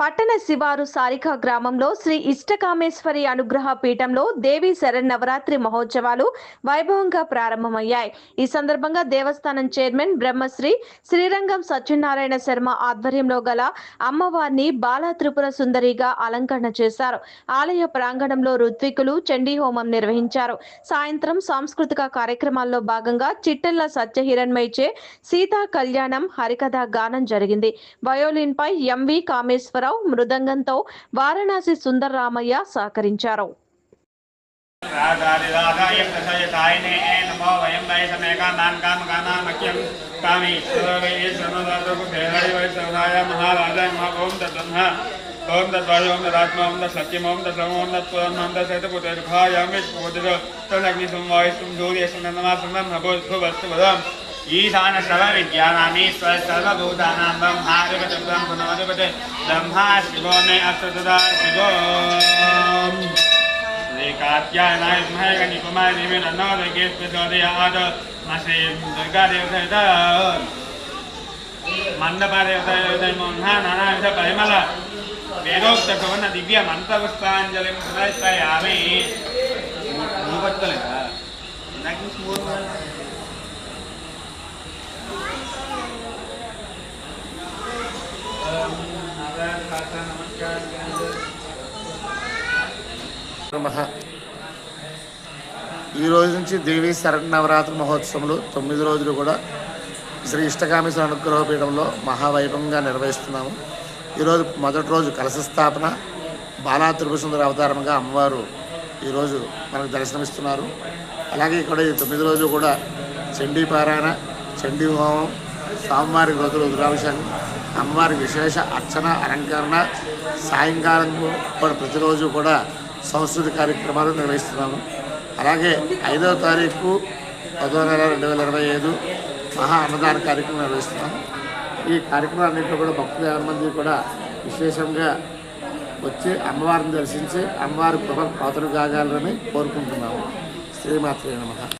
పట్టణ శివారు సారికా గ్రామంలో శ్రీ ఇష్టకామేశ్వరి అనుగ్రహ పీఠంలో దేవి శరన్నవరాత్రి మహోత్సవాలు వైభవంగా ప్రారంభమయ్యాయి. ఈ సందర్భంగా దేవస్థానం చైర్మన్ బ్రహ్మశ్రీ శ్రీరంగం సత్యనారాయణ శర్మ ఆధ్వర్యంలో గల అమ్మవారిని బాలత్రిపుర సుందరిగా అలంకరణ చేశారు. ఆలయ ప్రాంగణంలో ఋత్వికులు చండీ హోమం నిర్వహించారు. సాయంత్రం సాంస్కృతిక కార్యక్రమాల్లో భాగంగా చిట్టెల్ల సత్యహిరణ్మయిచే సీతా కళ్యాణం హరికథ గానం జరిగింది. వయోలిన్ పై ఎంవి రామారావు మృదంగంతో వారణాసి సుందర రామయ్య సహకరించారు ఓం దద్వాయ ఓం దదాత్మ ఓం దత్ ఓం దత్ ఓం దత్ ఓం దత్ సైత పుత్ర భాయామి పుత్ర తనగ్ని సంవాయస్తం వస్తు వదాం पोदिरग्निसं वायुस्तं सूर्यस्तं नमासं भवस्तु वदम् ईशान सर्वविद्यानामीश्वर सर्वभूतानां ब्रह्माधिपति ब्रह्मणोधिपति ब्रह्मा शिवो मे अस्तु तदा शिवो कात्यायनाय विद्महे कन्याकुमारी देवी तन्नो दुर्गे प्रचोदयात् श्री दुर्गा देवता मण्डपदेवता मोह्ना नानाविध परिमल वेदोक्त सुवर्ण दिव्य मन्त्रपुष्पाञ्जलिं समर्पयामि మూగొత్తలేదా నాకు మూడు ఈ రోజు నుంచి దేవీ శరణవరాత్రి మహోత్సవంలో తొమ్మిది రోజులు కూడా శ్రీ ఇష్టకామేశ్వర అనుగ్రహపీఠంలో మహావైభవంగా నిర్వహిస్తున్నాము. ఈరోజు మొదటి రోజు కలశ స్థాపన బాలా త్రిపుసుందర అవతారంగా అమ్మవారు ఈరోజు మనకు దర్శనమిస్తున్నారు. అలాగే ఇక్కడ ఈ తొమ్మిది రోజులు కూడా చండీ పారాయణ చండీ హోమం స్వామివారి రోజులు రుద్రాభిషేకం అమ్మవారి విశేష అర్చన అలంకరణ సాయంకాలం కూడా ప్రతిరోజు కూడా సంస్కృతి కార్యక్రమాలు నిర్వహిస్తున్నాము. అలాగే ఐదవ తారీఖు పదో నెల రెండు వేల ఇరవై ఐదు మహా అన్నదాన కార్యక్రమం నిర్వహిస్తున్నాము. ఈ కార్యక్రమాలన్నింటిలో కూడా భక్తులు యాభై మంది కూడా విశేషంగా వచ్చి అమ్మవారిని దర్శించి అమ్మవారి కృప పాత్రలు కాగాలని కోరుకుంటున్నాము. శ్రీమాత్రే నమ.